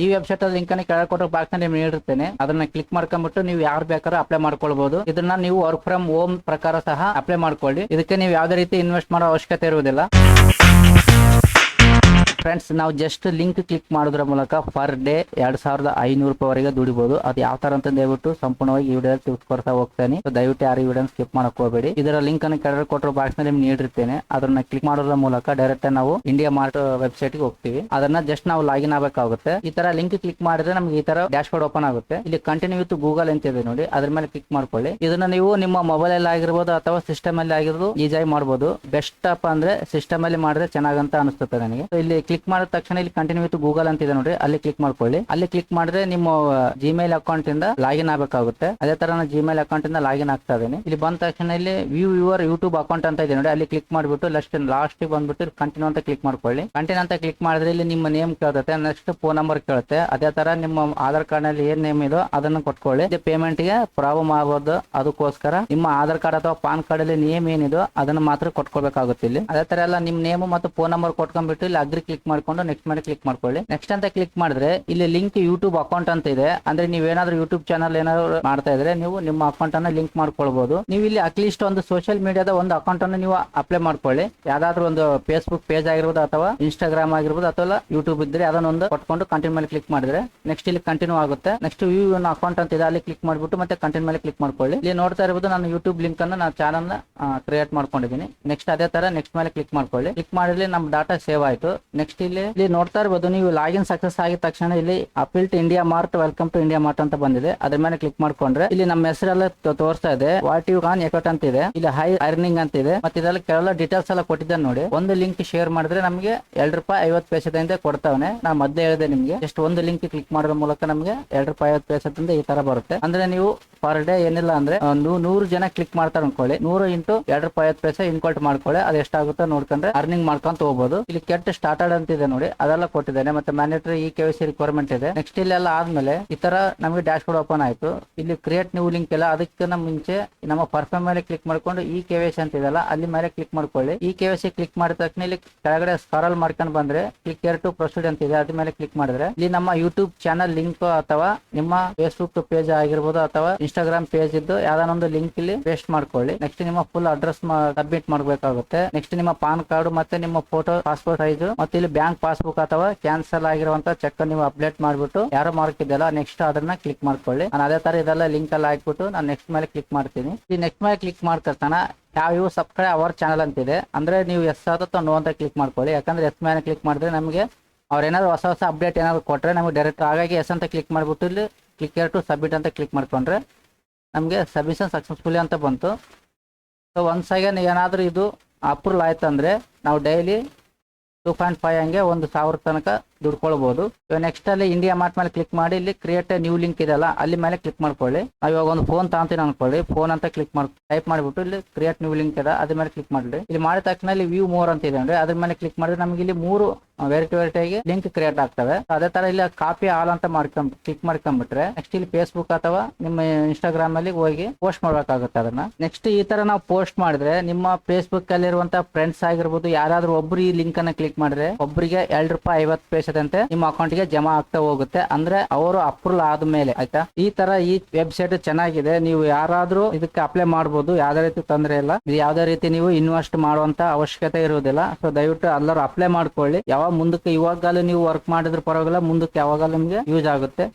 ಈ website link ಅನ್ನು ಕೆಳಗೆ ಕೊಟ್ಟು ಬಾಕ್ಸ್ನಲ್ಲಿ ನೀಡಿರ್ತೇನೆ. ಅದನ್ನ ಕ್ಲಿಕ್ ಮಾಡ್ಕೊಂಡ್ಬಿಟ್ಟು ನೀವು ಯಾರು ಬೇಕಾದ್ರೂ ಅಪ್ಲೈ ಮಾಡ್ಕೊಳ್ಬಹುದು ಇದನ್ನ ನೀವು ವರ್ಕ್ ಫ್ರಮ್ ಹೋಮ್ ಪ್ರಕಾರ ಸಹ ಅಪ್ಲೈ ಮಾಡ್ಕೊಳ್ಳಿ. ಇದಕ್ಕೆ ನೀವು ಯಾವುದೇ ರೀತಿ ಇನ್ವೆಸ್ಟ್ ಮಾಡೋ ಅವಶ್ಯಕತೆ ಇರುವುದಿಲ್ಲ. ಫ್ರೆಂಡ್ಸ್ ನಾವು ಜಸ್ಟ್ ಲಿಂಕ್ ಕ್ಲಿಕ್ ಮಾಡೋದ್ರ ಮೂಲಕ ಪರ್ ಡೇ ಎರಡ್ ಸಾವಿರದ ಐನೂರು ರೂಪಾಯಿವರೆಗೆ ದುಡಿಬಹುದು ಅದು ಯಾವ ತರ ಅಂತ ದಯವಿಟ್ಟು ಸಂಪೂರ್ಣವಾಗಿ ಈ ವಿಡಿಯೋ ತಿಳಿಸ್ಕೊಡ್ತಾ ಹೋಗ್ತೇನೆ. ದಯವಿಟ್ಟು ಯಾರು ವಿಡಿಯೋ ಸ್ಕಿಪ್ ಮಾಡಕ್ ಹೋಗಬೇಡಿ. ಇದರ ಲಿಂಕ್ ಅನ್ನು ಕೆಳಗೆ ಕೊಟ್ಟರು ಬಾಕ್ಸ್ನಲ್ಲಿ ನೀಡಿರ್ತೇನೆ. ಅದನ್ನ ಕ್ಲಿಕ್ ಮಾಡೋದ್ರ ಮೂಲಕ ಡೈರೆಕ್ಟ್ ನಾವು ಇಂಡಿಯಾ ಮಾರ್ಟ್ ವೆಬ್ಸೈಟ್ಗೆ ಹೋಗ್ತೀವಿ. ಅದನ್ನ ಜಸ್ಟ್ ನಾವು ಲಾಗಿನ್ ಆಗಬೇಕಾಗುತ್ತೆ. ಈ ತರ ಲಿಂಕ್ ಕ್ಲಿಕ್ ಮಾಡಿದ್ರೆ ನಮ್ಗೆ ಈ ತರ ಡ್ಯಾಶ್ ಬೋರ್ಡ್ ಓಪನ್ ಆಗುತ್ತೆ. ಇಲ್ಲಿ ಕಂಟಿನ್ಯೂ ವಿತ್ ಗೂಗಲ್ ಅಂತ ಇದೆ ನೋಡಿ. ಅದ್ರ ಮೇಲೆ ಕ್ಲಿಕ್ ಮಾಡ್ಕೊಳ್ಳಿ. ಇದನ್ನ ನೀವು ನಿಮ್ಮ ಮೊಬೈಲ್ ಅಲ್ಲಿ ಆಗಿರ್ಬೋದು ಅಥವಾ ಸಿಸ್ಟಮ್ ಅಲ್ಲಿ ಆಗಿರ್ಬೋದು ಈಜಾಗಿ ಮಾಡಬಹುದು ಬೆಸ್ಟ್ ಅಪ್ ಅಂದ್ರೆ ಸಿಸ್ಟಮ್ ಅಲ್ಲಿ ಮಾಡಿದ್ರೆ ಚೆನ್ನಾಗಂತ ಅನಿಸ್ತದೆ ನನಗೆ. ಇಲ್ಲಿ ಕ್ಲಿಕ್ ಮಾಡಿದ ತಕ್ಷಣ ಇಲ್ಲಿ ಕಂಟಿನ್ಯೂ ವಿತ್ ಗೂಗಲ್ ಅಂತ ಇದೆ ನೋಡಿ ಅಲ್ಲಿ ಕ್ಲಿಕ್ ಮಾಡ್ಕೊಳ್ಳಿ. ಅಲ್ಲಿ ಕ್ಲಿಕ್ ಮಾಡಿದ್ರೆ ನಿಮ್ಮ ಜಿಮೇಲ್ ಅಕೌಂಟ್ ಇಂದ ಲಾಗಿನ್ ಆಗಬೇಕಾಗುತ್ತೆ. ಅದೇ ತರ ಜಿಮೇಲ್ ಅಕೌಂಟ್ ಇಂದ ಲಾಗಿನ್ ಆಗ್ತಾ ಇದೀನಿ ಇಲ್ಲಿ ಬಂದ ತಕ್ಷಣ ಇಲ್ಲಿ ವ್ಯೂ ಯುವರ್ ಯೂಟ್ಯೂಬ್ ಅಕೌಂಟ್ ಅಂತ ಇದೆ ನೋಡಿ ಅಲ್ಲಿ ಕ್ಲಿಕ್ ಮಾಡಿಬಿಟ್ಟು ಲಾಸ್ಟ್ ಲಾಸ್ಟ್ ಬಂದ್ಬಿಟ್ಟು ಕಂಟಿನ್ಯೂ ಅಂತ ಕ್ಲಿಕ್ ಮಾಡ್ಕೊಳ್ಳಿ. ಕಂಟಿನ್ಯೂ ಅಂತ ಕ್ಲಿಕ್ ಮಾಡಿದ್ರೆ ಇಲ್ಲಿ ನಿಮ್ಮ ನೇಮ್ ಕೇಳುತ್ತೆ. ನೆಕ್ಸ್ಟ್ ಫೋನ್ ನಂಬರ್ ಕೇಳುತ್ತೆ. ಅದೇ ತರ ನಿಮ್ಮ ಆಧಾರ್ ಕಾರ್ಡ್ನಲ್ಲಿ ಏನ್ ನೇಮ್ ಇದೋ ಅದನ್ನ ಕೊಟ್ಕೊಳ್ಳಿ. ಪೇಮೆಂಟ್ಗೆ ಪ್ರಾಬ್ಲಮ್ ಆಗೋದು. ಅದಕ್ಕೋಸ್ಕರ ನಿಮ್ಮ ಆಧಾರ್ ಕಾರ್ಡ್ ಅಥವಾ ಪಾನ್ ಕಾರ್ಡ್ ಅಲ್ಲಿ ನೇಮ್ ಏನಿದೋ ಅದನ್ನ ಮಾತ್ರ ಕೊಟ್ಕೊಳ್ಬೇಕಾಗುತ್ತೆ ಇಲ್ಲಿ. ಅದೇ ತರ ಎಲ್ಲ ನಿಮ್ ನೇಮ್ ಮತ್ತು ಫೋನ್ ನಂಬರ್ ಕೊಟ್ಕೊಂಡ್ಬಿಟ್ಟು ಇಲ್ಲಿ ಅಗ್ರಿ ಕ್ಲಿಕ್ ಮಾಡ್ಕೊಂಡು ನೆಕ್ಸ್ಟ್ ಮೇಲೆ ಕ್ಲಿಕ್ ಮಾಡ್ಕೊಳ್ಳಿ. ನೆಕ್ಸ್ಟ್ ಅಂತ ಕ್ಲಿಕ್ ಮಾಡಿದ್ರೆ, ಇಲ್ಲಿ ಲಿಂಕ್ ಯೂಟ್ಯೂಬ್ ಅಕೌಂಟ್ ಅಂತ ಇದೆ. ಅಂದ್ರೆ ನೀವೇನಾದ್ರೂ ಯೂಟ್ಯೂಬ್ ಚಾನಲ್ ಏನಾದ್ರು ಮಾಡ್ತಾ ಇದ್ರೆ, ನೀವು ನಿಮ್ಮ ಅಕೌಂಟ್ ಅನ್ನ ಲಿಂಕ್ ಮಾಡ್ಕೊಳ್ಬಹುದು ನೀವು ಇಲ್ಲಿ ಅಟ್ಲೀಸ್ಟ್ ಒಂದು ಸೋಷಿಯಲ್ ಮೀಡಿಯಾದ ಒಂದು ಅಕೌಂಟ್ ಅನ್ನು ನೀವು ಅಪ್ಲೈ ಮಾಡ್ಕೊಳ್ಳಿ. ಯಾವ್ದಾದ್ರು ಒಂದು ಫೇಸ್ಬುಕ್ ಪೇಜ್ ಆಗಿರ್ಬೋದು ಅಥವಾ ಇನ್ಸ್ಟಾಗ್ರಾಮ್ ಆಗಿರ್ಬೋದು ಅಥವಾ ಯೂಟ್ಯೂಬ್ ಇದ್ರೆ ಅದನ್ನ ಒಂದು ಕೊಟ್ಕೊಂಡು ಕಂಟಿನ್ಯೂ ಮೇಲೆ ಕ್ಲಿಕ್ ಮಾಡಿದ್ರೆ ನೆಕ್ಸ್ಟ್ ಇಲ್ಲಿ ಕಂಟಿನ್ಯೂ ಆಗುತ್ತೆ. ನೆಕ್ಸ್ಟ್ ವ್ಯೂ ಅಕೌಂಟ್ ಅಂತ ಇದೆ, ಅಲ್ಲಿ ಕ್ಲಿಕ್ ಮಾಡ್ಬಿಟ್ಟು ಮತ್ತೆ ಕಂಟಿನ್ಯೂ ಮೇಲೆ ಕ್ಲಿಕ್ ಮಾಡ್ಕೊಳ್ಳಿ. ಇಲ್ಲಿ ನೋಡ್ತಾ ಇರಬಹುದು ನಾನು ಯೂಟ್ಯೂಬ್ ಲಿಂಕ್ ಅನ್ನು ನಾನು ಚಾನಲ್ ಕ್ರಿಯೇಟ್ ಮಾಡ್ಕೊಂಡಿದ್ದೀನಿ. ನೆಕ್ಸ್ಟ್ ಅದೇ ತರ ನೆಕ್ಸ್ಟ್ ಮೇಲೆ ಕ್ಲಿಕ್ ಮಾಡ್ಕೊಳ್ಳಿ. ಕ್ಲಿಕ್ ಮಾಡಿದ್ರೆ ನಮ್ಮ ಡಾಟಾ ಸೇವ್ ಆಯ್ತು. ನೆಕ್ಸ್ಟ್ ಇಲ್ಲಿ ಇಲ್ಲಿ ನೋಡ್ತಾ ಇರಬಹುದು ನೀವು ಲಾಗಿನ್ ಸಕ್ಸಸ್ ಆಗಿದ ತಕ್ಷಣ ಇಲ್ಲಿ appeal to India Mart welcome to India Mart ಅಂತ ಬಂದಿದೆ. ಅದ್ರ ಮೇಲೆ ಕ್ಲಿಕ್ ಮಾಡ್ಕೊಂಡ್ರೆ ಇಲ್ಲಿ ನಮ್ಮ ಹೆಸರೆಲ್ಲ ತೋರಿಸ್ತಾ ಇದೆ. ವಾಟ್ ಯು ಆನ್ ಎಕೌಂಟ್ ಅಂತ ಇದೆ. ಇಲ್ಲಿ ಹೈ ಅರ್ನಿಂಗ್ ಅಂತ ಇದೆ. ಮತ್ತೆ ಇದೆಲ್ಲ ಕೆಲವೆಲ್ಲ ಡೀಟೇಲ್ಸ್ ಎಲ್ಲ ಕೊಟ್ಟಿದ್ದಾನೆ ನೋಡಿ. ಒಂದು ಲಿಂಕ್ ಶೇರ್ ಮಾಡಿದ್ರೆ ನಮಗೆ ಎರಡು ರೂಪಾಯಿ ಐವತ್ತು ಪೈಸದಿಂದ ಕೊಡ್ತಾವನೆ. ನಾ ಮೊದಲೇ ಹೇಳಿದೆ ನಿಮಗೆ. ಜಸ್ಟ್ ಒಂದು ಲಿಂಕ್ ಕ್ಲಿಕ್ ಮಾಡೋದ್ರ ಮೂಲಕ ನಮಗೆ ಎರಡು ರೂಪಾಯಿ ಐವತ್ತು ಪೈಸದಿಂದ ಈ ತರ ಬರುತ್ತೆ. ಅಂದ್ರೆ ನೀವು ಪರ್ ಡೇ ಏನಿಲ್ಲ ಅಂದ್ರೆ ನೂರು ಜನ ಕ್ಲಿಕ್ ಮಾಡ್ತಾರೆ ಅನ್ಕೊಳ್ಳಿ. ನೂರು ಇಂಟು ಎರಡು ರೂಪಾಯಿ, ಐವತ್ತು ಪೈಸೆ ಇನ್ಕೋಲ್ಟ್ ಮಾಡ್ಕೊಳ್ಳಿ. ಅದು ಎಷ್ಟಾಗುತ್ತೋ ನೋಡ್ಕೊಂಡ್ರೆ ಅರ್ನಿಂಗ್ ಮಾಡ್ಕೊಂತ ಹೋಗ್ಬೋದು. ಇಲ್ಲಿ ಕೆಟ್ಟ ಸ್ಟಾರ್ಟೆಡ್ ಅಂತ ಇದೆ ನೋಡಿ. ಅದೆಲ್ಲ ಕೊಟ್ಟಿದ್ದೇನೆ. ಮತ್ತೆ mandatory E K C requirement ಇದೆ. ನೆಕ್ಸ್ಟ್ ಇಲ್ಲೆಲ್ಲ ಆದ್ಮೇಲೆ ಈ ತರ ನಮಗೆ ಡ್ಯಾಶ್ ಬೋರ್ಡ್ ಓಪನ್ ಆಯ್ತು. ಇಲ್ಲಿ ಕ್ರಿಯೇಟ್ ನ್ಯೂ ಲಿಂಕ್ ಎಲ್ಲ ಅದಕ್ಕಿಂತ ಮುಂಚೆ ನಮ್ಮ ಪರ್ಫಾರ್ಮ್ ಮೇಲೆ ಕ್ಲಿಕ್ ಮಾಡ್ಕೊಂಡು ಇ ಕೆ ಅಂತ ಇದೆಲ್ಲ ಅಲ್ಲಿ ಮೇಲೆ ಕ್ಲಿಕ್ ಮಾಡ್ಕೊಳ್ಳಿ. ಈ ಕೆ ಸಿ ಕ್ಲಿಕ್ ಮಾಡಿದ ತಕ್ಷಣ ಇಲ್ಲಿ ಕೆಳಗಡೆ ಸ್ಕಾರಲ್ ಮಾಡ್ಕೊಂಡು ಬಂದ್ರೆ ಕ್ಲಿಕ್ ಕೇರ್ ಟು ಪ್ರೊಸೀಡ್ ಅಂತ ಇದೆ. ಅದ್ರ ಮೇಲೆ ಕ್ಲಿಕ್ ಮಾಡಿದ್ರೆ, ಇಲ್ಲಿ ನಮ್ಮ ಯೂಟ್ಯೂಬ್ ಚಾನಲ್ ಲಿಂಕ್ ಅಥವಾ ನಿಮ್ಮ ಫೇಸ್ಬುಕ್ ಪೇಜ್ ಆಗಿರ್ಬೋದು ಅಥವಾ ಇನ್ಸ್ಟಾಗ್ರಾಮ್ ಪೇಜ್ ಇದ್ದು ಯಾವ್ದಾನೊಂದು ಲಿಂಕ್ ಇಲ್ಲಿ ಪೇಸ್ಟ್ ಮಾಡ್ಕೊಳ್ಳಿ. ನೆಕ್ಸ್ಟ್ ನಿಮ್ಮ ಫುಲ್ ಅಡ್ರೆಸ್ ಸಬ್ಮಿಟ್ ಮಾಡ್ಬೇಕಾಗುತ್ತೆ. ನೆಕ್ಸ್ಟ್ ನಿಮ್ಮ ಪಾನ್ ಕಾರ್ಡ್ ಮತ್ತೆ ನಿಮ್ಮ ಫೋಟೋ ಪಾಸ್ಪೋರ್ಟ್ ಸೈಜ್ ಮತ್ತೆ ಇಲ್ಲಿ ಬ್ಯಾಂಕ್ ಪಾಸ್ಬುಕ್ ಅಥವಾ ಕ್ಯಾನ್ಸಲ್ ಆಗಿರುವಂತ ಚೆಕ್ ನೀವು ಅಪ್ಡೇಟ್ ಮಾಡ್ಬಿಟ್ಟು ಯಾರು ಇದೆಯಲ್ಲ ನೆಕ್ಸ್ಟ್ ಅದನ್ನ ಕ್ಲಿಕ್ ಮಾಡ್ಕೊಳ್ಳಿ. ನಾನು ಅದೇ ತರ ಇದೆಲ್ಲ ಲಿಂಕ್ ಅಲ್ಲಿ ಹಾಕ್ಬಿಟ್ಟು ನಾನು ನೆಕ್ಸ್ಟ್ ಮೇಲೆ ಕ್ಲಿಕ್ ಮಾಡ್ತೀನಿ. ಈ ನೆಕ್ಸ್ಟ್ ಮೇಲೆ ಕ್ಲಿಕ್ ಮಾಡ್ತಿರ್ತಾನ ಯಾವ ಇವು ಸಬ್ಸ್ಕ್ರೈಬ್ ಅವರ್ ಚಾನಲ್ ಅಂತಿದೆ, ಅಂದ್ರೆ ನೀವು ಎಸ್ ಆಗುತ್ತೋ ನೋ ಅಂತ ಕ್ಲಿಕ್ ಮಾಡ್ಕೊಳ್ಳಿ. ಯಾಕಂದ್ರೆ ಎಸ್ ಮೇಲೆ ಕ್ಲಿಕ್ ಮಾಡಿದ್ರೆ ನಮಗೆ ಅವ್ರು ಏನಾದ್ರು ಹೊಸ ಹೊಸ ಅಪ್ಡೇಟ್ ಏನಾದ್ರು ಕೊಟ್ರೆ ನಮಗೆ ಡೈರೆಕ್ಟ್ ಹಾಗಾಗಿ ಎಸ್ ಅಂತ ಕ್ಲಿಕ್ ಮಾಡ್ಬಿಟ್ಟು ಇಲ್ಲಿ ಕ್ಲಿಕ್ ಟು ಸಬ್ಮಿಟ್ ಅಂತ ಕ್ಲಿಕ್ ಮಾಡ್ಕೊಂಡ್ರೆ ನಮಗೆ ಸಬ್ಮಿಷನ್ ಸಕ್ಸಸ್ಫುಲಿ ಅಂತ ಬಂತು. ಸೊ ಒನ್ಸ್ ಅಗೇನ್ ಏನಾದರೂ ಇದು ಅಪ್ರೂವಲ್ ಆಯ್ತು ಅಂದರೆ ನಾವು ಡೈಲಿ ಟೂ ಪಾಯಿಂಟ್ ಫೈವ್ ಹಂಗೆ ಒಂದು ಸಾವಿರ ತನಕ ದುಡ್ಕೊಳ್ಬೋದು. ಇವಾಗ ನೆಕ್ಸ್ಟ್ ಅಲ್ಲಿ ಇಂಡಿಯಾ ಮಾರ್ಟ್ ಮೇಲೆ ಕ್ಲಿಕ್ ಮಾಡಿ, ಇಲ್ಲಿ ಕ್ರಿಯೇಟ್ ನ್ಯೂ ಲಿಂಕ್ ಇದೆಲ್ಲ ಅಲ್ಲಿ ಮೇಲೆ ಕ್ಲಿಕ್ ಮಾಡ್ಕೊಳ್ಳಿ. ನಾವು ಇವಾಗ ಒಂದು ಫೋನ್ ತಗೊಂತೀನಿ ಅನ್ಕೊಳ್ಳಿ. ಫೋನ್ ಅಂತ ಕ್ಲಿಕ್ ಮಾಡಿ ಟೈಪ್ ಮಾಡಿಬಿಟ್ಟು ಇಲ್ಲಿ ಕ್ರಿಯೇಟ್ ನ್ಯೂ ಲಿಂಕ್ ಇದೆ, ಅದ್ರ ಮೇಲೆ ಕ್ಲಿಕ್ ಮಾಡ್ರಿ ಇಲ್ಲಿ ಮಾಡಿದ ತಕ್ಷಣ ಇಲ್ಲಿ ವ್ಯೂ ಮೋರ್ ಅಂತ ಇದೆ ಅಂದ್ರೆ, ಅದ್ರ ಮೇಲೆ ಕ್ಲಿಕ್ ಮಾಡಿದ್ರೆ ನಮಗೆ ಇಲ್ಲಿ ಮೂರು ವೆರೈಟಿ ವೆರೈಟಿ ಆಗಿ ಲಿಂಕ್ ಕ್ರಿಯೇಟ್ ಆಗ್ತವೆ. ಅದೇ ತರ ಇಲ್ಲಿ ಕಾಪಿ ಆಲ್ ಅಂತ ಮಾಡ್ಕೊಂಡ್ ಕ್ಲಿಕ್ ಮಾಡ್ಕೊಂಡ್ಬಿಟ್ರೆ ನೆಕ್ಸ್ಟ್ ಇಲ್ಲಿ ಫೇಸ್ಬುಕ್ ಅಥವಾ ನಿಮ್ಮ ಇನ್ಸ್ಟಾಗ್ರಾಮ್ ಅಲ್ಲಿ ಹೋಗಿ ಪೋಸ್ಟ್ ಮಾಡ್ಬೇಕಾಗುತ್ತೆ ಅದನ್ನ. ನೆಕ್ಸ್ಟ್ ಈ ತರ ನಾವು ಪೋಸ್ಟ್ ಮಾಡಿದ್ರೆ, ನಿಮ್ಮ ಫೇಸ್ಬುಕ್ ಅಲ್ಲಿರುವಂತ ಫ್ರೆಂಡ್ಸ್ ಆಗಿರ್ಬೋದು, ಯಾರಾದ್ರೂ ಒಬ್ರು ಈ ಲಿಂಕ್ ಅನ್ನ ಕ್ಲಿಕ್ ಮಾಡಿದ್ರೆ ಒಬ್ಬರಿಗೆ ಎರಡು ರೂಪಾಯಿ ಐವತ್ತು ಪೈಸದಂತೆ ನಿಮ್ಮ ಅಕೌಂಟ್ಗೆ ಜಮಾ ಆಗ್ತಾ ಹೋಗುತ್ತೆ. ಅಂದ್ರೆ ಅವರು ಅಪ್ರೂವಲ್ ಆದ್ಮೇಲೆ, ಆಯ್ತಾ? ಈ ತರ ಈ ವೆಬ್ಸೈಟ್ ಚೆನ್ನಾಗಿದೆ, ನೀವು ಯಾರಾದ್ರೂ ಇದಕ್ಕೆ ಅಪ್ಲೈ ಮಾಡಬಹುದು ಯಾವ್ದೇ ರೀತಿ ತೊಂದರೆ ಇಲ್ಲ. ಯಾವ್ದೇ ರೀತಿ ನೀವು ಇನ್ವೆಸ್ಟ್ ಮಾಡುವಂತ ಅವಶ್ಯಕತೆ ಇರುವುದಿಲ್ಲ. ಸೊ ದಯವಿಟ್ಟು ಎಲ್ಲರೂ ಅಪ್ಲೈ ಮಾಡ್ಕೊಳ್ಳಿ. ಯಾವಾಗ ಮುಂದಕ್ಕೆ ಇವಾಗಲೂ ನೀವು ವರ್ಕ್ ಮಾಡಿದ್ರೆ ಪರವಾಗಿಲ್ಲ, ಮುಂದಕ್ಕೆ ಯಾವಾಗಲೂ ನಿಮ್ಗೆ ಯೂಸ್ ಆಗುತ್ತೆ.